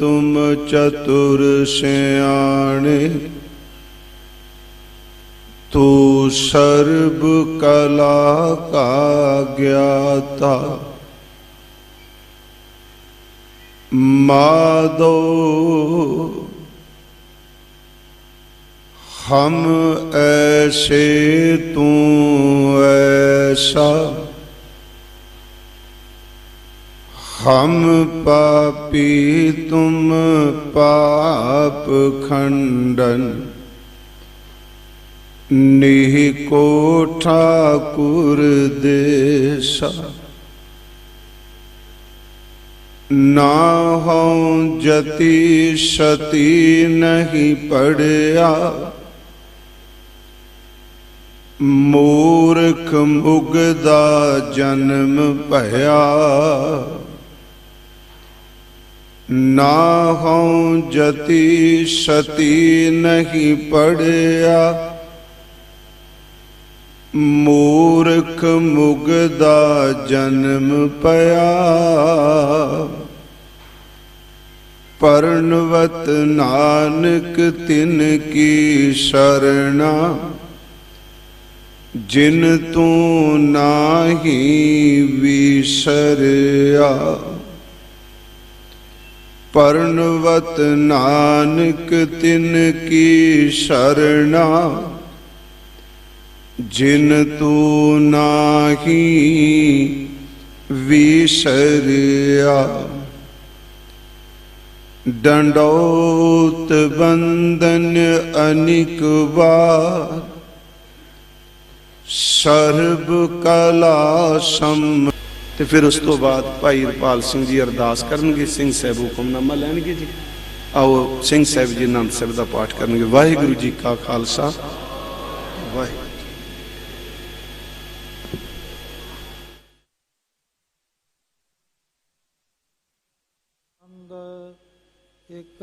ਤੁਮ ਚਤੁਰ ਸਿਆਣੇ ਤੂੰ ਸਰਬ ਕਲਾ ਕਾ ਗਿਆਤਾ ਮਾਦੋ ਹਮ ਐਸੇ ਤੂੰ ਐਸਾ। ਹਮ ਪਾਪੀ ਤੁਮ ਪਾਪ ਖੰਡਨ। ਨਿਹ ਕੋ ਠਾਕੁਰ ਦੇਸਾ। ਨਾ ਹਉ ਜਤੀ ਸਤੀ ਨਹੀਂ ਪੜਿਆ। ਮੂਰਖ ਮੁਗਦਾ ਜਨਮ ਭਇਆ। ਨਾ ਹਉ ਜਤੀ ਸਤੀ ਨਹੀਂ ਪੜਿਆ। ਮੂਰਖ ਮੁਗਦਾ ਜਨਮ ਪਿਆ। ਪਰਨਵਤ ਨਾਨਕ ਤਿਨ ਕੀ ਸ਼ਰਣਾ। ਜਿਨ ਤੂੰ ਨਾਹੀ ਵਿਸਰਿਆ। ਪਰਨਵਤ ਨਾਨਕ ਤਿਨ ਕੀ ਸ਼ਰਣਾ, ਜਿਨ ਤੂੰ ਨਾਹੀ ਵਿਸਰਿਆ। ਡੰਡੋਤ ਬੰਦਨ ਅਨਿਕ ਵਾਰ, ਸਰਬ ਕਲਾ ਸਮ ਤੇ ਫਿਰ ਉਸ ਤੋਂ ਬਾਅਦ ਭਾਈ ਰਪਾਲ ਸਿੰਘ ਜੀ ਅਰਦਾਸ ਕਰਨਗੇ, ਸਿੰਘ ਸਾਹਿਬ ਹੁਕਮਨਾਮਾ ਲੈਣਗੇ ਜੀ। ਆਓ ਸਿੰਘ ਸਾਹਿਬ ਜੀ ਆਨੰਦ ਸਾਹਿਬ ਦਾ ਪਾਠ ਕਰਨਗੇ। ਵਾਹਿਗੁਰੂ ਜੀ ਕਾ ਖਾਲਸਾ। ਵਾਹਿਗੁਰੂ ਆਨੰਦ ਇੱਕ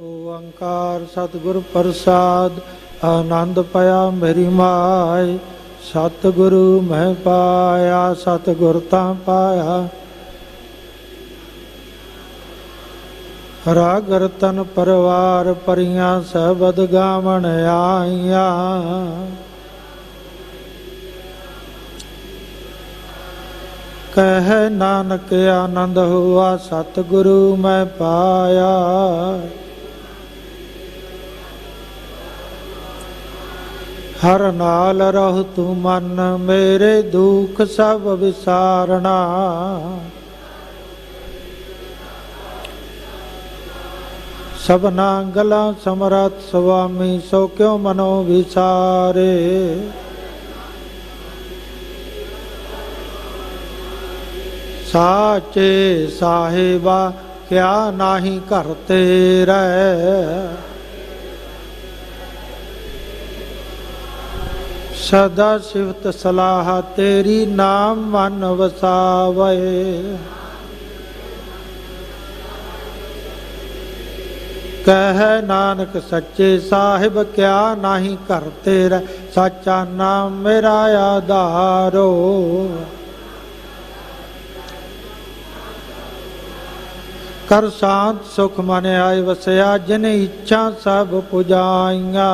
ਓੰਕਾਰ ਸਤਿਗੁਰ ਪ੍ਰਸਾਦ, ਆਨੰਦ ਪਿਆ ਮੇਰੀ ਮਾਈ ਸਤਿਗੁਰੂ ਮੈਂ ਪਾਇਆ, ਸਤਿਗੁਰ ਤਾਂ ਪਾਇਆ। ਰਾਗ ਰਤਨ ਪਰਵਾਰ ਪਰੀਆਂ ਸਬਦ ਗਾਵਣ ਆਈਆਂ। ਕਹਿ ਨਾਨਕ ਆਨੰਦ ਹੁਆ, ਸਤਿਗੁਰੂ ਮੈਂ ਪਾਇਆ। ਹਰ ਨਾਲ ਰਹਿ ਤੂੰ ਮਨ, ਮੇਰੇ ਦੁੱਖ ਸਭ ਵਿਸਾਰਣਾ ਸਭਨਾ ਗਲਾ ਸਮਰਤ ਸੁਆਮੀ, ਸੋ ਕਿਉ ਮਨੋ ਵਿਸਾਰੇ? ਸਾਚੇ ਸਾਹਿਬਾ, ਕਿਆ ਨਾਹੀ ਘਰ ਤੇਰੇ ਸਦਾ ਸਿਫਤ ਸਲਾਹ, ਤੇਰੀ ਨਾਮ ਮਨ ਵਸਾਵੇ। ਕਹਿ ਨਾਨਕ ਸੱਚੇ ਸਾਹਿਬ, ਕਿਆ ਨਾਹੀ ਘਰ ਤੇਰਾ, ਸਾਚਾ ਨਾਮ ਮੇਰਾ ਆਧਾਰੋ ਕਰ ਸ਼ਾਂਤ ਸੁਖ ਮਨ ਆਏ ਵਸਿਆ, ਜਿਨ ਇੱਛਾ ਸਭ ਪੁਜਾਈਆਂ।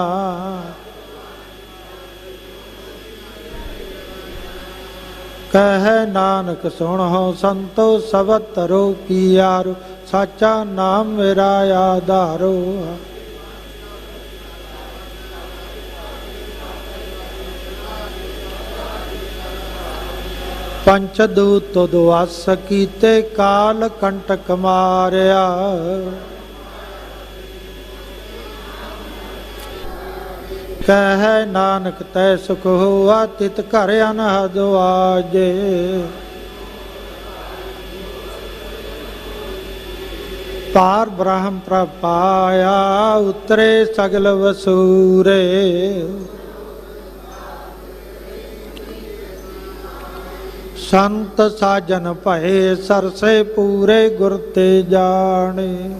ਕਹਿ ਨਾਨਕ, ਸੁਣੋ ਸੰਤੋ ਸਬਦ ਤਰੋ ਕੀ ਯਾਰ ਸਾਚਾ ਨਾਮ ਮੇਰਾ ਆਧਾਰੋ। ਪੰਚ ਦੂਤ ਦੁਆਸ ਕੀਤੇ, ਕਾਲ ਕੰਟਕ ਮਾਰਿਆ। ਕਹਿ ਨਾਨਕ ਤੈ ਸੁਖ ਹੋਆ, ਤਿਤ ਘਰ ਅਨਹਦ ਆਜੇ। ਪਾਰ ਬ੍ਰਹਮ ਪ੍ਰਪਾਇਆ ਉਤਰੇ ਸਗਲ ਵਸੂਰੇ। ਸੰਤ ਸਾਜਨ ਭਏ, ਸਰਸੇ ਪੂਰੇ ਗੁਰ ਤੇ ਜਾਣੇ।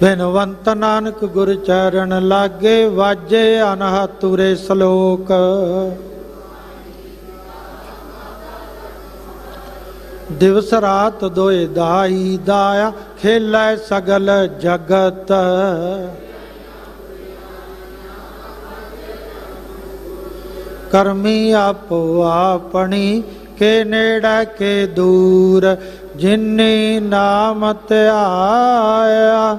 ਬਿਨਵੰਤ ਨਾਨਕ ਗੁਰ ਚਰਨ ਲਾਗੇ ਵਾਜੇ ਅਨਹ ਤੁਰੇ ਸ਼ਲੋਕ। ਦਿਵਸ ਰਾਤ ਦੋਏ ਦਾਈ ਦਾਇਆ, ਖੇਲੇ ਸਗਲ ਜਗਤ। ਕਰਮੀ ਆਪੋ ਆਪਣੀ, ਕੇ ਨੇੜੇ ਕੇ ਦੂਰ, ਜਿਨੇ ਨਾਮ ਧਿਆਇਆ।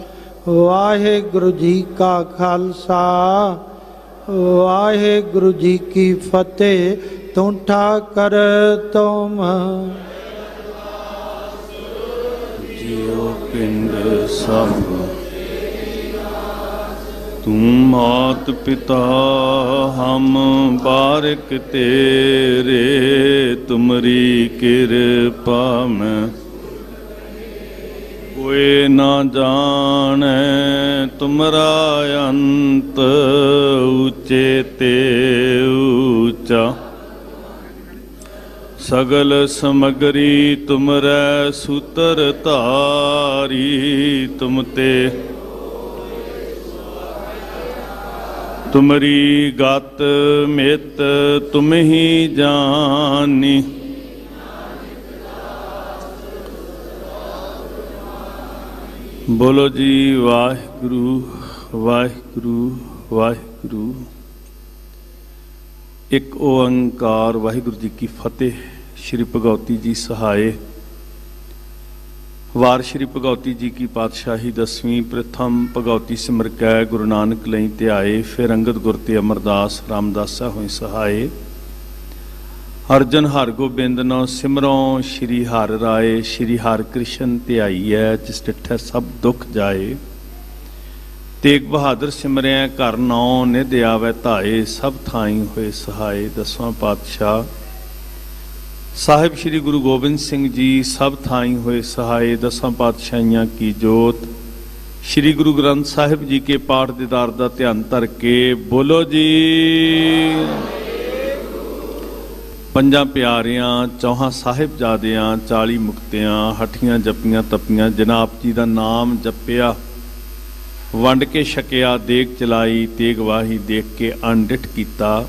ਵਾਹਿਗੁਰੂ ਜੀ ਕਾ ਖਾਲਸਾ, ਵਾਹਿਗੁਰੂ ਜੀ ਕੀ ਫਤਿਹ। ਤੂੰ ਠਾਕਰ ਤੁਮ। ਜਿਉ ਪਿੰਡ ਸਭ। ਤੂੰ ਮਾਤ ਪਿਤਾ, ਹਮ ਬਾਰਕ ਤੇਰੇ। ਤੁਮਰੀ ਕਿਰਪਾ ਮੈਂ ਕੋਏ ਨਾ ਜਾਣੈ, ਤੁਮਰਾ ਅੰਤ ਉਚੇ ਤੇ ਊਚਾ ਸਗਲ ਸਮਗਰੀ ਤੁਮਰੈ ਸੂਤਰ ਧਾਰੀ, ਤੁਮ ਤੇ ਤੁਮਰੀ ਗਤ ਮਿਤ ਤੁਮ ਹੀ ਜਾਣੀ। ਬੋਲੋ ਜੀ, ਵਾਹਿਗੁਰੂ ਵਾਹਿਗੁਰੂ ਵਾਹਿਗੁਰੂ। ਇੱਕ ਓੰਕਾਰ, ਵਾਹਿਗੁਰੂ ਜੀ ਕੀ ਫਤਿਹ। ਸ਼੍ਰੀ ਭਗਉਤੀ ਜੀ ਸਹਾਏ। ਵਾਰ ਸ਼੍ਰੀ ਭਗਉਤੀ ਜੀ ਕੀ ਪਾਤਸ਼ਾਹੀ ਦਸਵੀਂ, ਪ੍ਰਥਮ ਭਗਉਤੀ ਸਿਮਰਕੈ ਗੁਰੂ ਨਾਨਕ ਲਈ ਧਿਆਏ, ਫਿਰ ਅੰਗਦ ਗੁਰ ਤੇ ਅਮਰਦਾਸ ਰਾਮਦਾਸਾ ਹੋਈ ਸਹਾਏ। ਅਰਜਨ ਹਰ ਗੋਬਿੰਦ ਨੋ ਸਿਮਰੋ ਸ਼੍ਰੀ ਹਰਿ ਰਾਏ, ਸ਼੍ਰੀ ਹਰਿ ਕ੍ਰਿਸ਼ਨ ਧਿਆਈਐ, ਜਿਸ ਡਿਠੈ ਸਭ ਦੁੱਖ ਜਾਏ। ਤੇਗ ਬਹਾਦਰ ਸਿਮਰਿਆ ਘਰ ਨੌ ਨਿਧ ਆਵੈ ਧਾਏ, ਸਭ ਥਾਈ ਹੋਏ ਸਹਾਏ, ਦਸਵਾਂ ਪਾਤਸ਼ਾਹ। ਸਾਹਿਬ ਸ੍ਰੀ ਗੁਰੂ ਗੋਬਿੰਦ ਸਿੰਘ ਜੀ, ਸਭ ਥਾਈ ਹੋਏ ਸਹਾਏ, ਦਸਾਂ ਪਾਤਸ਼ਾਹੀਆਂ ਕੀ ਜੋਤ। ਸ੍ਰੀ ਗੁਰੂ ਗ੍ਰੰਥ ਸਾਹਿਬ ਜੀ ਕੇ ਪਾਠ ਦੀਦਾਰ ਦਾ ਧਿਆਨ ਧਰ ਕੇ ਬੋਲੋ ਜੀ। ਪੰਜਾਂ ਪਿਆਰਿਆਂ, ਚੌਹਾਂ ਸਾਹਿਬਜ਼ਾਦਿਆਂ 40 ਮੁਕਤਿਆਂ, ਹੱਠੀਆਂ ਜਪੀਆਂ ਤਪੀਆਂ ਜਨਾਬ ਜੀ ਦਾ ਨਾਮ ਜਪਿਆ, ਵੰਡ ਕੇ ਛਕਿਆ, ਦੇਗ ਚਲਾਈ, ਤੇਗ ਵਾਹੀ ਦੇਖ ਕੇ ਅਣਡਿਠ ਕੀਤਾ।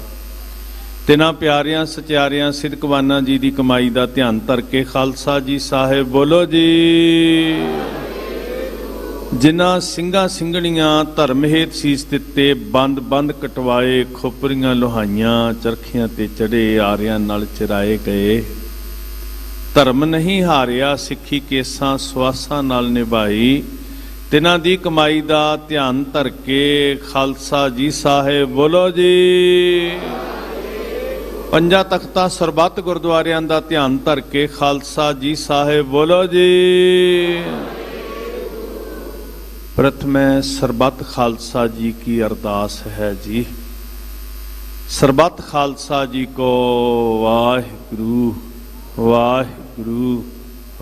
ਤਿਨਾਂ ਪਿਆਰਿਆਂ, ਸਚਿਆਰਿਆਂ ਸਿਦਕਵਾਨਾ ਜੀ ਦੀ ਕਮਾਈ ਦਾ ਧਿਆਨ ਧਰ ਕੇ ਖਾਲਸਾ ਜੀ ਸਾਹਿਬ ਬੋਲੋ ਜੀ। ਜਿਨ੍ਹਾਂ ਸਿੰਘਾਂ ਸਿੰਘਣੀਆਂ ਧਰਮ ਹੇਤ ਸੀਸ ਦਿੱਤੇ, ਬੰਦ ਬੰਦ ਕਟਵਾਏ, ਖੋਪਰੀਆਂ ਲੋਹਾਈਆਂ, ਚਰਖੀਆਂ ਤੇ ਚੜੇ, ਆਰਿਆਂ ਨਾਲ ਚਰਾਏ ਗਏ। ਧਰਮ ਨਹੀਂ ਹਾਰਿਆ, ਸਿੱਖੀ ਕੇਸਾਂ ਸਵਾਸਾਂ ਨਾਲ ਨਿਭਾਈ। ਤਿਨਾਂ ਦੀ ਕਮਾਈ ਦਾ ਧਿਆਨ ਧਰ ਕੇ ਖਾਲਸਾ ਜੀ ਸਾਹਿਬ ਬੋਲੋ ਜੀ। ਪੰਜਾਂ ਤਖਤਾਂ ਸਰਬੱਤ ਗੁਰਦੁਆਰਿਆਂ ਦਾ ਧਿਆਨ ਧਰ ਕੇ ਖਾਲਸਾ ਜੀ ਸਾਹਿਬ ਬੋਲੋ ਜੀ। ਪ੍ਰਥਮੇ ਸਰਬੱਤ ਖਾਲਸਾ ਜੀ ਕੀ ਅਰਦਾਸ ਹੈ ਜੀ। ਸਰਬੱਤ ਖਾਲਸਾ ਜੀ ਕੋ ਵਾਹਿਗੁਰੂ ਵਾਹਿਗੁਰੂ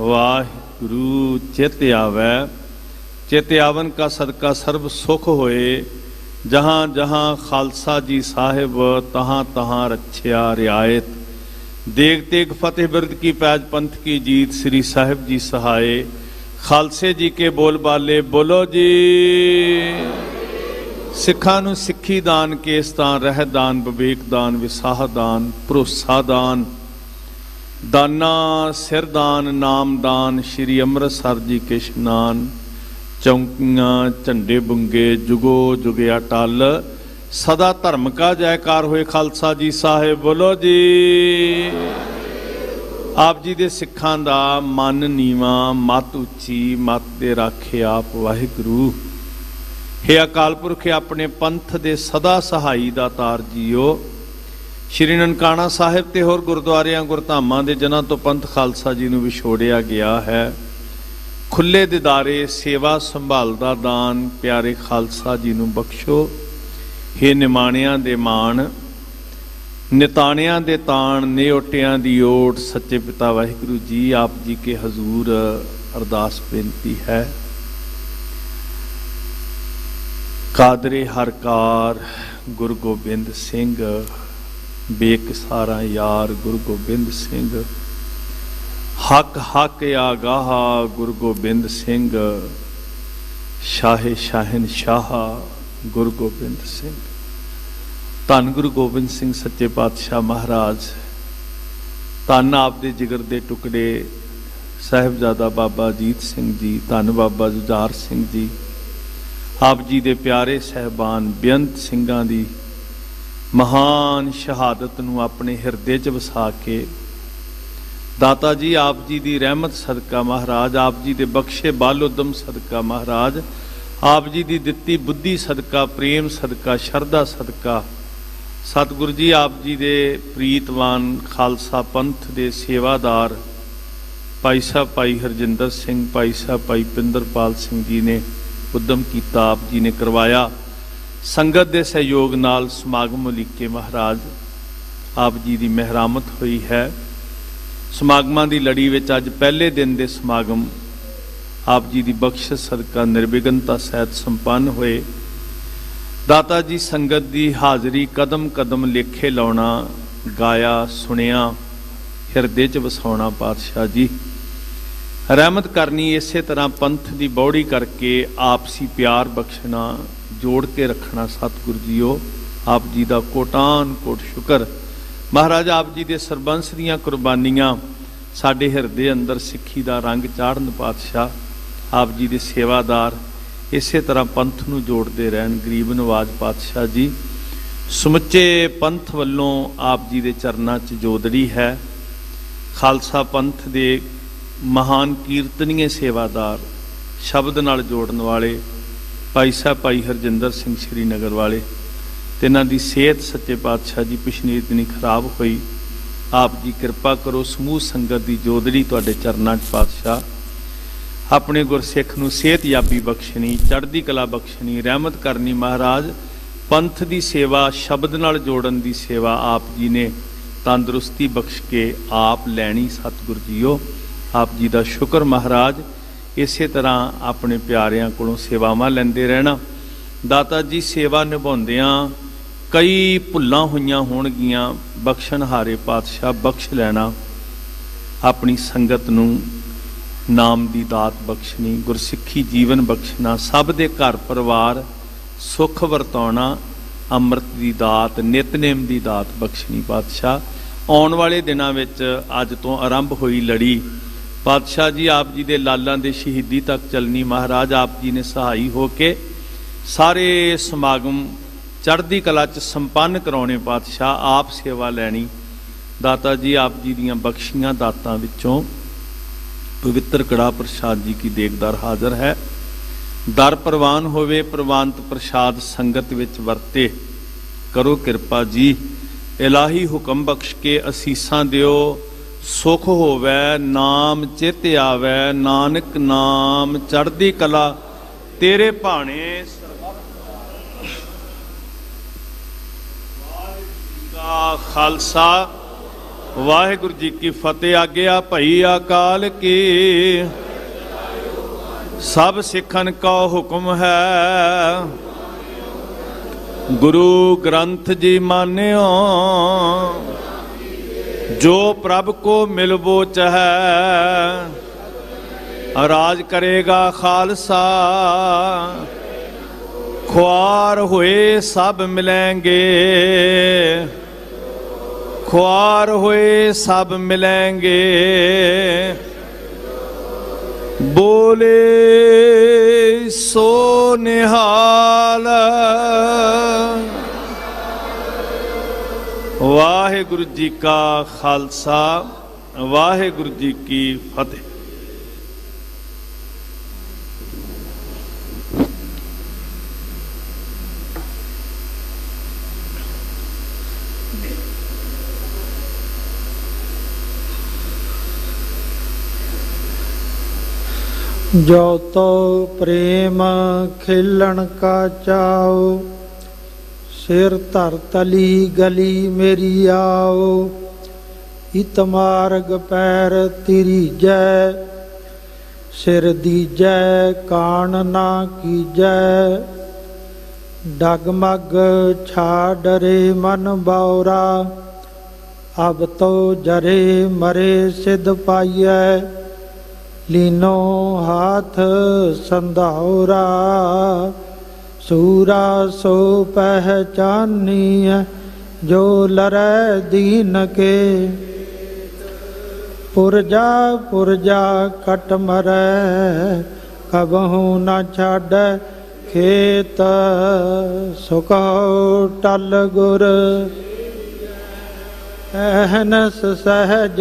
ਵਾਹਿਗੁਰੂ, ਚਿਤ ਆਵੈ। ਚਿਤ ਆਵਨ ਕਾ ਸਦਕਾ ਸਰਬ ਸੁਖ ਹੋਏ। ਜਹਾਂ ਜਹਾਂ ਖਾਲਸਾ ਜੀ ਸਾਹਿਬ, ਤਹਾਂ ਤਹਾਂ ਰੱਛਿਆ ਰਿਆਇਤ। ਦੇਖ ਤੇਗ ਫਤਿਹ ਬਿਰਦ ਕੀ ਪੈਜ ਪੰਥ ਕੀ ਜੀਤ, ਸ੍ਰੀ ਸਾਹਿਬ ਜੀ ਸਹਾਏ। ਖਾਲਸੇ ਜੀ ਕੇ ਬੋਲ ਬਾਲੇ, ਬੋਲੋ ਜੀ। ਸਿੱਖਾਂ ਨੂੰ ਸਿੱਖੀ ਦਾਨ ਕੇਸ ਦਾਨ ਰਹਿ ਦਾਨ, ਵਿਵੇਕ ਦਾਨ, ਵਿਸਾਹ ਦਾਨ, ਭਰੋਸਾ ਦਾਨ। ਦਾਨਾ, ਸਿਰ ਦਾਨ, ਨਾਮ ਦਾਨ, ਸ੍ਰੀ ਅੰਮ੍ਰਿਤਸਰ ਜੀ ਕੇ ਇਸ਼ਨਾਨ। ਚੌਂਕੀਆਂ, ਝੰਡੇ ਬੁੰਗੇ, ਜੁਗੋ ਜੁਗਿਆ ਟਲ। ਸਦਾ ਧਰਮ ਕਾ ਜੈਕਾਰ ਹੋਏ ਖਾਲਸਾ ਜੀ ਸਾਹਿਬ, ਬੋਲੋ ਜੀ। ਆਪ ਜੀ ਦੇ ਸਿੱਖਾਂ ਦਾ ਮਨ ਨੀਵਾ, ਮਤ ਉੱਚੀ, ਮਤ ਦੇ ਰਾਖੇ ਆਪ ਵਾਹਿਗੁਰੂ। ਹੇ ਅਕਾਲ ਪੁਰਖ ਆਪਣੇ ਪੰਥ ਦੇ ਸਦਾ ਸਹਾਈ ਦਾ ਤਾਰ ਜੀਓ। ਸ਼੍ਰੀ ਨਨਕਾਣਾ ਸਾਹਿਬ ਤੇ ਹੋਰ ਗੁਰਦੁਆਰਿਆਂ, ਗੁਰਧਾਮਾਂ ਦੇ ਜਨਾਂ ਤੋਂ ਪੰਥ ਖਾਲਸਾ ਜੀ ਨੂੰ ਵਿਛੋੜਿਆ ਗਿਆ ਹੈ। ਖੁੱਲੇ ਦਿਦਾਰੇ, ਸੇਵਾ ਸੰਭਾਲ ਦਾ ਦਾਨ ਪਿਆਰੇ ਖਾਲਸਾ ਜੀ ਨੂੰ ਬਖਸ਼ੋ। ਹੇ ਨਿਮਾਣਿਆਂ ਦੇ ਮਾਣ ਨਿਤਾਣਿਆਂ ਦੇ ਤਾਣ ਨਿਓਟਿਆਂ ਦੀ ਓਟ, ਸੱਚੇ ਪਿਤਾ ਵਾਹਿਗੁਰੂ ਜੀ, ਆਪ ਜੀ ਕੇ ਹਜ਼ੂਰ ਅਰਦਾਸ ਬੇਨਤੀ ਹੈ। ਕਾਦਰੇ ਹਰਕਾਰ ਗੁਰੂ ਗੋਬਿੰਦ ਸਿੰਘ, ਬੇਕਸਾਰਾ ਯਾਰ ਗੁਰੂ ਗੋਬਿੰਦ ਸਿੰਘ। ਹੱਕ ਹੱਕ ਆਗਾਹ ਗੁਰੂ ਗੋਬਿੰਦ ਸਿੰਘ, ਸ਼ਾਹੇ ਸ਼ਾਹਨ ਸ਼ਾਹ ਗੁਰੂ ਗੋਬਿੰਦ ਸਿੰਘ। ਧੰਨ ਗੁਰੂ ਗੋਬਿੰਦ ਸਿੰਘ ਸੱਚੇ ਪਾਤਸ਼ਾਹ ਮਹਾਰਾਜ। ਧੰਨ ਆਪ ਦੇ ਜਿਗਰ ਦੇ ਟੁਕੜੇ ਸਾਹਿਬਜ਼ਾਦਾ ਬਾਬਾ ਅਜੀਤ ਸਿੰਘ ਜੀ, ਧੰਨ ਬਾਬਾ ਜੁਝਾਰ ਸਿੰਘ ਜੀ, ਆਪ ਜੀ ਦੇ ਪਿਆਰੇ ਸਹਿਬਾਨ ਬੇਅੰਤ ਸਿੰਘਾਂ ਦੀ ਮਹਾਨ ਸ਼ਹਾਦਤ ਨੂੰ ਆਪਣੇ ਹਿਰਦੇ 'ਚ ਵਸਾ ਕੇ ਦਾਤਾ ਜੀ, ਆਪ ਜੀ ਦੀ ਰਹਿਮਤ ਸਦਕਾ ਮਹਾਰਾਜ, ਆਪ ਜੀ ਦੇ ਬਖਸ਼ੇ ਬਲ ਉਦਮ ਸਦਕਾ ਮਹਾਰਾਜ, ਆਪ ਜੀ ਦੀ ਦਿੱਤੀ ਬੁੱਧੀ ਸਦਕਾ, ਪ੍ਰੇਮ ਸਦਕਾ, ਸ਼ਰਧਾ ਸਦਕਾ ਸਤਿਗੁਰੂ ਜੀ ਆਪ ਜੀ ਦੇ ਪ੍ਰੀਤਵਾਨ ਖਾਲਸਾ ਪੰਥ ਦੇ ਸੇਵਾਦਾਰ ਭਾਈ ਸਾਹਿਬ ਭਾਈ ਹਰਜਿੰਦਰ ਸਿੰਘ, ਭਾਈ ਸਾਹਿਬ ਭਾਈ ਪਿੰਦਰਪਾਲ ਸਿੰਘ ਜੀ ਨੇ ਉਦਮ ਕੀਤਾ, ਆਪ ਜੀ ਨੇ ਕਰਵਾਇਆ। ਸੰਗਤ ਦੇ ਸਹਿਯੋਗ ਨਾਲ ਸਮਾਗਮ ਉਲੀਕੇ ਮਹਾਰਾਜ ਆਪ ਜੀ ਦੀ ਮਹਿਰਾਮਤ ਹੋਈ ਹੈ। ਸਮਾਗਮਾਂ ਦੀ ਲੜੀ ਵਿੱਚ ਅੱਜ ਪਹਿਲੇ ਦਿਨ ਦੇ ਸਮਾਗਮ ਆਪ ਜੀ ਦੀ ਬਖਸ਼ਿਸ਼ ਸਦਕਾ ਨਿਰਵਿਘਨਤਾ ਸਹਿਤ ਸੰਪੰਨ ਹੋਏ। ਦਾਤਾ ਜੀ ਸੰਗਤ ਦੀ ਹਾਜ਼ਰੀ ਕਦਮ ਕਦਮ ਲੇਖੇ ਲਾਉਣਾ, ਗਾਇਆ, ਸੁਣਿਆ, ਹਿਰਦੇ 'ਚ ਵਸਾਉਣਾ ਪਾਤਸ਼ਾਹ ਜੀ। ਰਹਿਮਤ ਕਰਨੀ ਇਸੇ ਤਰ੍ਹਾਂ ਪੰਥ ਦੀ ਬੌੜੀ ਕਰਕੇ ਆਪਸੀ ਪਿਆਰ ਬਖਸ਼ਣਾ, ਜੋੜ ਕੇ ਰੱਖਣਾ ਸਤਿਗੁਰੂ ਜੀਓ, ਆਪ ਜੀ ਦਾ ਕੋਟਾਨ ਕੋਟ ਸ਼ੁਕਰ। ਮਹਾਰਾਜ, ਆਪ ਜੀ ਦੇ ਸਰਬੰਸ ਦੀਆਂ ਕੁਰਬਾਨੀਆਂ ਸਾਡੇ ਹਿਰਦੇ ਅੰਦਰ ਸਿੱਖੀ ਦਾ ਰੰਗ ਚਾੜਨ ਪਾਤਸ਼ਾਹ, ਆਪ ਜੀ ਦੇ ਸੇਵਾਦਾਰ ਇਸੇ ਤਰ੍ਹਾਂ ਪੰਥ ਨੂੰ ਜੋੜਦੇ ਰਹਿਣ, ਗਰੀਬ ਨਵਾਜ ਪਾਤਸ਼ਾਹ ਜੀ। ਸਮੁੱਚੇ ਪੰਥ ਵੱਲੋਂ ਆਪ ਜੀ ਦੇ ਚਰਨਾਂ 'ਚ ਜੋਦੜੀ ਹੈ। ਖਾਲਸਾ ਪੰਥ ਦੇ ਮਹਾਨ ਕੀਰਤਨੀਏ ਸੇਵਾਦਾਰ, ਸ਼ਬਦ ਨਾਲ ਜੋੜਨ ਵਾਲੇ ਭਾਈ ਸਾਹਿਬ ਭਾਈ ਹਰਜਿੰਦਰ ਸਿੰਘ ਸ਼੍ਰੀਨਗਰ ਵਾਲੇ, ਤੇ ਇਹਨਾਂ ਦੀ ਸਿਹਤ ਸੱਚੇ ਪਾਤਸ਼ਾਹ ਜੀ ਪਿਛਲੀ ਦਿਨੀ ਖਰਾਬ ਹੋਈ। ਆਪ ਜੀ ਕਿਰਪਾ ਕਰੋ, ਸਮੂਹ ਸੰਗਤ ਦੀ ਜੋਦੜੀ ਤੁਹਾਡੇ ਚਰਨਾਂ 'ਚ ਪਾਤਸ਼ਾਹ। ਆਪਣੇ ਗੁਰਸਿੱਖ ਨੂੰ ਸਿਹਤ ਯਾਬੀ ਬਖਸ਼ਣੀ, ਚੜ੍ਹਦੀ ਕਲਾ ਬਖਸ਼ਣੀ, ਰਹਿਮਤ ਕਰਨੀ ਮਹਾਰਾਜ, ਪੰਥ ਦੀ ਸੇਵਾ, ਸ਼ਬਦ ਨਾਲ ਜੋੜਨ ਦੀ ਸੇਵਾ ਆਪ ਜੀ ਨੇ ਤੰਦਰੁਸਤੀ ਬਖਸ਼ ਕੇ ਆਪ ਲੈਣੀ ਸਤਿਗੁਰ ਜੀਓ। ਆਪ ਜੀ ਦਾ ਸ਼ੁਕਰ ਮਹਾਰਾਜ, ਇਸੇ ਤਰ੍ਹਾਂ ਆਪਣੇ ਪਿਆਰਿਆਂ ਕੋਲੋਂ ਸੇਵਾਵਾਂ ਲੈਂਦੇ ਰਹਿਣਾ। ਦਾਤਾ ਜੀ ਸੇਵਾ ਨਿਭਾਉਂਦਿਆਂ ਕਈ ਭੁੱਲਾਂ ਹੋਈਆਂ ਹੋਣਗੀਆਂ, ਬਖਸ਼ਣਹਾਰੇ ਪਾਤਸ਼ਾਹ ਬਖਸ਼ ਲੈਣਾ। ਆਪਣੀ ਸੰਗਤ ਨੂੰ ਨਾਮ ਦੀ ਦਾਤ ਬਖਸ਼ਣੀ, ਗੁਰਸਿੱਖੀ ਜੀਵਨ ਬਖਸ਼ਣਾ, ਸਭ ਦੇ ਘਰ ਪਰਿਵਾਰ ਸੁਖ ਵਰਤਾਉਣਾ, ਅੰਮ੍ਰਿਤ ਦੀ ਦਾਤ, ਨਿਤਨੇਮ ਦੀ ਦਾਤ ਬਖਸ਼ਣੀ ਪਾਤਸ਼ਾਹ। ਆਉਣ ਵਾਲੇ ਦਿਨਾਂ ਵਿੱਚ ਅੱਜ ਤੋਂ ਆਰੰਭ ਹੋਈ ਲੜੀ। ਪਾਤਸ਼ਾਹ ਜੀ, ਆਪ ਜੀ ਦੇ ਲਾਲਾਂ ਦੇ ਸ਼ਹੀਦੀ ਤੱਕ ਚੱਲਣੀ। ਮਹਾਰਾਜ, ਆਪ ਜੀ ਨੇ ਸਹਾਈ ਹੋ ਕੇ ਸਾਰੇ ਸਮਾਗਮ ਚੜ੍ਹਦੀ ਕਲਾ ਚ ਸੰਪੰਨ ਕਰਾਉਣੇ ਪਾਤਸ਼ਾਹ, ਆਪ ਸੇਵਾ ਲੈਣੀ। ਦਾਤਾ ਜੀ, ਆਪ ਜੀ ਦੀਆਂ ਬਖਸ਼ੀਆਂ ਦਾਤਾਂ ਵਿੱਚੋਂ ਪਵਿੱਤਰ ਕੜਾ ਪ੍ਰਸ਼ਾਦ ਜੀ ਕੀ ਦੇਖਦਾਰ ਹਾਜ਼ਰ ਹੈ। ਦਰ ਪ੍ਰਵਾਨ ਹੋਵੇ, ਪ੍ਰਵਾਨਤ ਪ੍ਰਸ਼ਾਦ ਸੰਗਤ ਵਿੱਚ ਵਰਤੇ। ਕਰੋ ਕਿਰਪਾ ਜੀ। ਇਲਾਹੀ ਹੁਕਮ ਬਖਸ਼ ਕੇ ਅਸੀਸਾਂ ਦਿਓ। ਸੁਖ ਹੋਵੇ, ਨਾਮ ਚਿਤ ਆਵੇ। ਨਾਨਕ ਨਾਮ ਚੜ੍ਹਦੀ ਕਲਾ। ਤੇਰੇ ਭਾਣੇ ਦਾ ਖਾਲਸਾ। ਵਾਹਿਗੁਰੂ ਜੀ ਕੀ ਫਤਿਹ, ਆਗਿਆ ਭਈ ਅਕਾਲ ਕੀ। ਸਭ ਸਿੱਖਨ ਕਾ ਹੁਕਮ ਹੈ। ਗੁਰੂ ਗ੍ਰੰਥ ਜੀ ਮਾਨਿਓ, ਜੋ ਪ੍ਰਭ ਕੋ ਮਿਲਬੋ ਚਹੈ, ਰਾਜ ਕਰੇਗਾ ਖਾਲਸਾ। ਖੁਆਰ ਹੋਏ ਸਭ ਮਿਲेंगे ਖੁਆਰ ਹੋਏ ਸਭ ਮਿਲेंगे ਬੋਲੇ ਸੋ ਨਿਹਾਲ। ਵਾਹਿਗੁਰੂ ਜੀ ਕਾ ਖਾਲਸਾ, ਵਾਹਿਗੁਰੂ ਜੀ ਕੀ ਫਤਿਹ। ਜੋ ਤੋ ਪ੍ਰੇਮ ਖੇਲਣ ਕਾ ਚਾਉ ਸਿਰ ਧਰ ਤਲੀ ਗਲੀ ਮੇਰੀ ਆਓ। ਇਤ ਮਾਰਗ ਪੈਰ ਤਿਰੀ ਜੈ ਸਿਰ ਦੀਜੈ ਕਾਣ ਨਾ ਕੀਜੈ। ਡਗਮਗ ਛਾ ਡਰੇ ਮਨ ਬੌਰਾ ਅਬ ਤੋ ਜਰੇ ਮਰੇ ਸਿਧ ਪਾਈਐ। ਲੀਨੋ ਹਾਥ ਸੰਧਾਉਰਾ, ਸੂਰਾ ਸੋ ਪਹਿਚਾਨੀਐ, ਜੋ ਲਰੈ ਦੀਨ ਕੇ। ਪੁਰਜਾ ਪੁਰਜਾ ਕਟ ਮਰੈ, ਕਬਹੂ ਨਾ ਛੱਡ ਖੇਤ ਸੁਖਉ ਟਲ ਗੁਰ। ਅਹਨਸ ਸਹਜ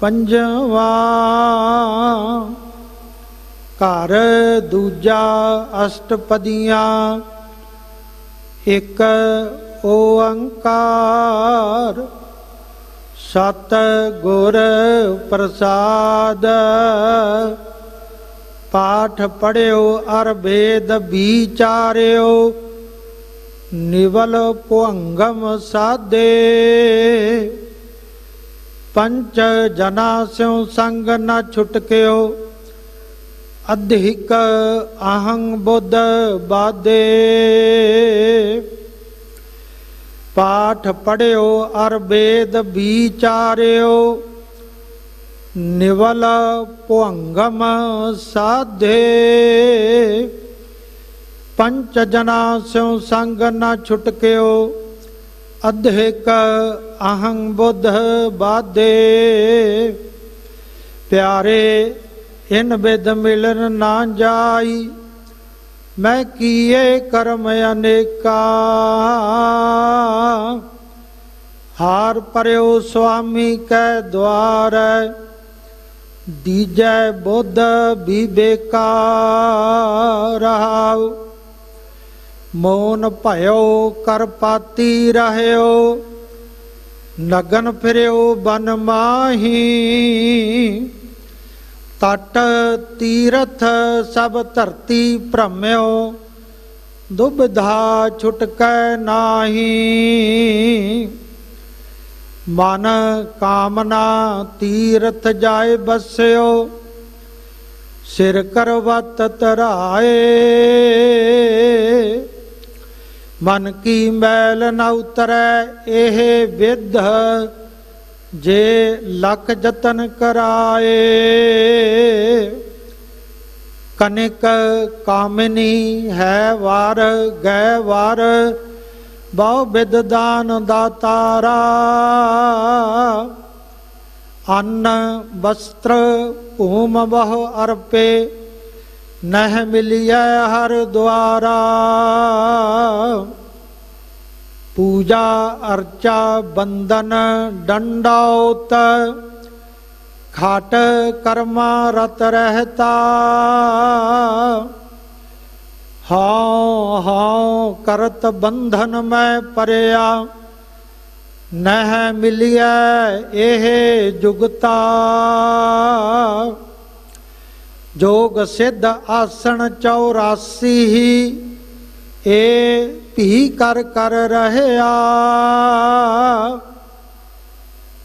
ਪੰਜਵਾ ਘਰ ਦੂਜਾ ਅਸ਼ਟਪਦੀਆਂ, ਇੱਕ ਓੰਕਾਰ, ਸਤ ਗੁਰ ਪ੍ਰਸਾਦ। ਪਾਠ ਪੜਿਓ ਅਰ ਵੇਦ ਵਿਚਾਰਿਓ, ਨਿਵਲ ਪੁੰਗਮ ਸਾਦੇ। ਪੰਚ ਜਨਾ ਸਿਉ ਸੰਗ ਨਾ ਛੁਟਕਿਓ। ਅਧਿਕ ਅਹੰ ਬੁੱਧ ਬਾਦੇ ਪਾਠ ਪੜਿਓ, ਅਰ ਵੇਦ ਵਿਚਾਰਿਓ। ਨਿਵਲ ਪੁੰਗਮ ਸਾਧੇ। ਪੰਚ ਜਨਾ ਸਿਉ ਸੰਗ ਨਾ ਛੁਟਕਿਓ। ਅਧਿਕ ਅਹੰ ਬੁੱਧ ਬਾਦੇ ਪਿਆਰੇ, ਇਨ ਬਿਦ ਮਿਲਨ ਨਾ ਜਾਈ, ਮੈਂ ਕੀਏ ਕਰਮ ਅਨੇਕਾ। ਹਾਰ ਪਰਿਓ ਸੁਆਮੀ ਕੈ ਦਵਾਰ ਦੀਜੈ ਬੁੱਧ ਵਿਵੇਕਾ ਰਹਾਉ ਮੋਨ ਭਇਓ ਕਰਪਾਤੀ ਰਹਿਓ, ਨਗਨ ਫਿਰਿਓ ਬਨ ਮਾਹੀ। ਤਟ ਤੀਰਥ ਸਭ ਧਰਤੀ ਭ੍ਰਮਿਓ, ਦੁਬਧਾ ਛੁਟਕੈ ਨਾਹੀ। ਮਨ ਕਾਮਨਾ ਤੀਰਥ ਜਾਏ ਬਸਿਓ, ਸਿਰ ਕਰਵਤ ਤਰਾਏ ਮਨ ਕੀ ਮੈਲ ਨ ਉਤਰੈ, ਇਹ ਵਿਧ ਜੇ ਲਖ ਜਤਨ ਕਰਾਏ। ਕਨਿਕ ਕਾਮਨੀ ਹੈ ਵਾਰ, ਗੈ ਵਾਰ, ਬਹੁ ਬਿਦ ਦਾਨ ਦਾਤਾਰਾ ਅੰਨ ਵਸਤਰ ਓਮ ਬਹੁ ਅਰਪੇ ਨਹਿ ਮਿਲਿਐ ਹਰ ਦੁਆਰਾ ਪੂਜਾ ਅਰਚਾ ਬੰਦਨ ਡੰਡਾਉਤ ਖਾਟ ਕਰਮਾ ਰਤ ਰਹਤਾ ਹਾਂ ਹਾਂ ਕਰਤ ਬੰਧਨ ਮੈਂ ਪਰਿਆ ਨਹਿ ਮਿਲਿਐ ਇਹ ਜੁਗਤਾ ਜੋਗ ਸਿੱਧ ਆਸਣ 84 ਏ ਭੀ ਕਰ ਕਰ ਰਹਿਆ।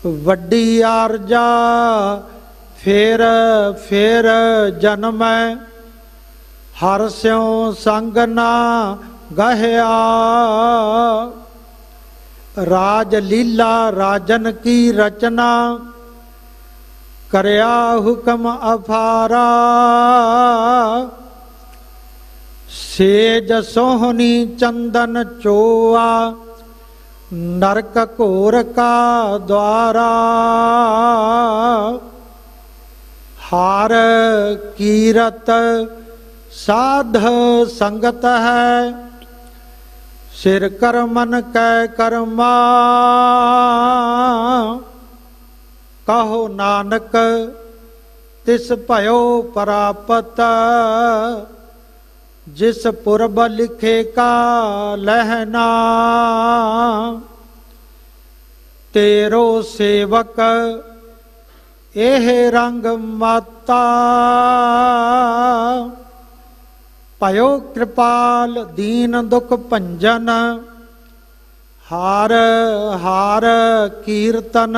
ਵੱਡੀ ਆਰਜਾ ਫੇਰ ਫੇਰ ਜਨਮੈ, ਹਰ ਸਿਉ ਸੰਗ ਨਾ ਗਹਿਆ। ਰਾਜ ਲੀਲਾ ਰਾਜਨ ਕੀ ਰਚਨਾ ਕਰਿਆ ਹੁਕਮ ਅਫਾਰਾ। ਸੇਜ ਸੋਹਣੀ ਚੰਦਨ ਚੋਆ, ਨਰਕ ਘੋਰ ਕਾ ਦਵਾਰਾ ਹਾਰ ਕੀਰਤ ਸਾਧ ਸੰਗਤ ਹੈ, ਸਿਰ ਕਰਮਨ ਕੈ ਕਰਮਾ। ਕਹੋ ਨਾਨਕ, ਤਿਸ ਭਇਓ ਪ੍ਰਾਪਤ, ਜਿਸ ਪੁਰਬ ਲਿਖੇ ਕਾ ਲਹਿਣਾ ਤੇਰੋ ਸੇਵਕ, ਇਹ ਰੰਗ ਮਾਤਾ। ਭਇਓ ਕਿਰਪਾਲ ਦੀਨ ਦੁਖ ਭੰਜਨ, ਹਾਰ ਹਾਰ ਕੀਰਤਨ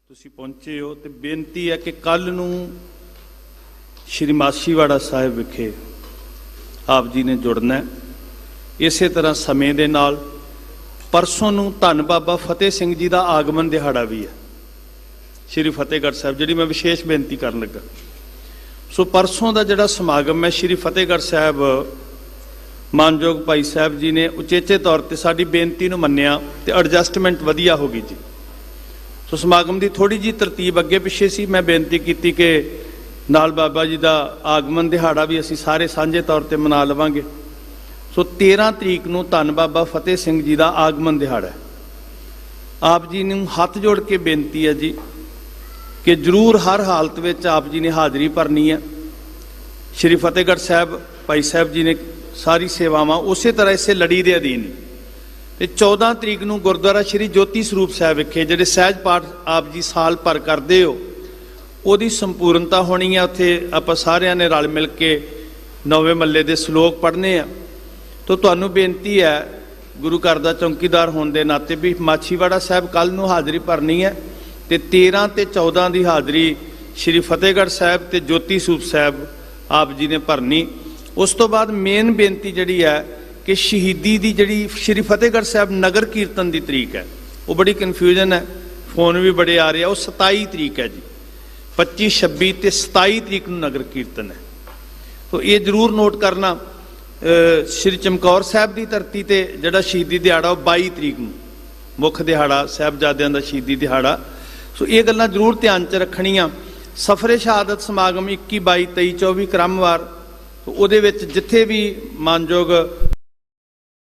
ਤੁਸੀਂ ਪਹੁੰਚੇ ਹੋ ਤੇ ਬੇਨਤੀ ਹੈ ਕਿ ਕੱਲ ਨੂੰ ਸ਼੍ਰੀ ਮਾਸੀਵਾੜਾ ਸਾਹਿਬ ਵਿਖੇ ਆਪ ਜੀ ਨੇ ਜੁੜਨਾ ਹੈ। ਇਸੇ ਤਰ੍ਹਾਂ ਸਮੇਂ ਦੇ ਨਾਲ ਪਰਸੋਂ ਨੂੰ ਧੰਨ ਬਾਬਾ ਫਤਿਹ ਸਿੰਘ ਜੀ ਦਾ ਆਗਮਨ ਦਿਹਾੜਾ ਵੀ ਹੈ। ਸ਼੍ਰੀ ਫਤਿਹਗੜ੍ਹ ਸਾਹਿਬ, ਜਿਹੜੀ ਮੈਂ ਵਿਸ਼ੇਸ਼ ਬੇਨਤੀ ਕਰਨ ਲੱਗਾ। ਸੋ ਪਰਸੋਂ ਦਾ ਜਿਹੜਾ ਸਮਾਗਮ ਹੈ, ਸ਼੍ਰੀ ਫਤਿਹਗੜ੍ਹ ਸਾਹਿਬ, ਮਾਨਯੋਗ ਭਾਈ ਸਾਹਿਬ ਜੀ ਨੇ ਉਚੇਚੇ ਤੌਰ ਤੇ ਸਾਡੀ ਬੇਨਤੀ ਨੂੰ ਮੰਨਿਆ ਤੇ ਐਡਜਸਟਮੈਂਟ ਵਧੀਆ ਹੋ ਗਈ ਜੀ। ਸੋ ਸਮਾਗਮ ਦੀ ਥੋੜੀ ਜੀ ਤਰਤੀਬ ਅੱਗੇ ਪਿੱਛੇ ਸੀ, ਮੈਂ ਬੇਨਤੀ ਕੀਤੀ ਕਿ ਨਾਲ ਬਾਬਾ ਜੀ ਦਾ ਆਗਮਨ ਦਿਹਾੜਾ ਵੀ ਅਸੀਂ ਸਾਰੇ ਸਾਂਝੇ ਤੌਰ ਤੇ ਮਨਾ ਲਵਾਂਗੇ। ਸੋ 13 ਤਰੀਕ ਨੂੰ ਧੰਨ ਬਾਬਾ ਫਤਿਹ ਸਿੰਘ ਜੀ ਦਾ ਆਗਮਨ ਦਿਹਾੜਾ ਹੈ। ਆਪ ਜੀ ਨੂੰ ਹੱਥ ਜੋੜ ਕੇ ਬੇਨਤੀ ਹੈ ਜੀ ਕਿ ਜਰੂਰ ਹਰ ਹਾਲਤ ਵਿੱਚ ਆਪ ਜੀ ਨੇ ਹਾਜ਼ਰੀ ਭਰਨੀ ਹੈ। ਸ਼੍ਰੀ ਫਤਿਹਗੜ੍ਹ ਸਾਹਿਬ, ਭਾਈ ਸਾਹਿਬ ਜੀ ਨੇ ਸਾਰੀ ਸੇਵਾਵਾਂ ਉਸੇ ਤਰ੍ਹਾਂ ਇਸੇ ਲੜੀ ਦੇ ਅਧੀਨ ਤੇ 14 ਤਰੀਕ ਨੂੰ ਗੁਰਦੁਆਰਾ ਸ਼੍ਰੀ ਜੋਤੀ ਸਰੂਪ ਸਾਹਿਬ ਵਿਖੇ ਜਿਹੜੇ ਸਹਿਜ ਪਾਠ ਆਪ ਜੀ ਸਾਲ ਭਰ ਕਰਦੇ ਹੋ, ਉਹਦੀ ਸੰਪੂਰਨਤਾ ਹੋਣੀ ਹੈ ਉੱਥੇ ਆਪਾਂ ਸਾਰਿਆਂ ਨੇ ਰਲ ਮਿਲ ਕੇ ਨੌਵੇਂ ਮੱਲੇ ਦੇ ਸ਼ਲੋਕ ਪੜ੍ਹਨੇ ਆ। ਤਾਂ ਤੁਹਾਨੂੰ ਬੇਨਤੀ ਹੈ, ਗੁਰੂ ਘਰ ਦਾ ਚੌਕੀਦਾਰ ਹੋਣ ਦੇ ਨਾਤੇ ਵੀ ਮਾਛੀਵਾੜਾ ਸਾਹਿਬ ਕੱਲ ਨੂੰ ਹਾਜ਼ਰੀ ਭਰਨੀ ਹੈ ਤੇ 13 ਤੇ 14 ਦੀ ਹਾਜ਼ਰੀ ਸ਼੍ਰੀ ਫਤਿਹਗੜ੍ਹ ਸਾਹਿਬ ਤੇ ਜੋਤੀ ਸੂਪ ਸਾਹਿਬ ਆਪ ਜੀ ਨੇ ਭਰਨੀ। ਉਸ ਤੋਂ ਬਾਅਦ ਮੇਨ ਬੇਨਤੀ ਜਿਹੜੀ ਹੈ ਕਿ ਸ਼ਹੀਦੀ ਦੀ ਜਿਹੜੀ ਸ਼੍ਰੀ ਫਤਿਹਗੜ੍ਹ ਸਾਹਿਬ ਨਗਰ ਕੀਰਤਨ ਦੀ ਤਰੀਕ ਹੈ, ਉਹ ਬੜੀ ਕਨਫਿਊਜ਼ਨ ਹੈ ਫੋਨ ਵੀ ਬੜੇ ਆ ਰਹੇ ਆ, ਉਹ 27 ਤਰੀਕ ਹੈ ਜੀ। 25 26 ਤੇ 27 ਤਰੀਕ ਨੂੰ ਨਗਰ ਕੀਰਤਨ ਹੈ। ਸੋ ਇਹ ਜਰੂਰ ਨੋਟ ਕਰਨਾ ਸ਼੍ਰੀ ਚਮਕੌਰ ਸਾਹਿਬ ਦੀ ਧਰਤੀ ਤੇ ਜਿਹੜਾ ਸ਼ਹੀਦੀ ਦਿਹਾੜਾ, ਉਹ 22 ਤਰੀਕ ਨੂੰ, ਮੁੱਖ ਦਿਹਾੜਾ, ਸਾਹਿਬਜ਼ਾਦਿਆਂ ਦਾ ਸ਼ਹੀਦੀ ਦਿਹਾੜਾ। ਸੋ ਇਹ ਗੱਲਾਂ ਜਰੂਰ ਧਿਆਨ 'ਚ ਰੱਖਣੀਆਂ। ਸਫਰੇ ਸ਼ਹਾਦਤ ਸਮਾਗਮ 21 22 23 24 ਕ੍ਰਮਵਾਰ, ਤੋ ਉਹਦੇ ਵਿੱਚ ਜਿੱਥੇ ਵੀ ਮਾਨਯੋਗ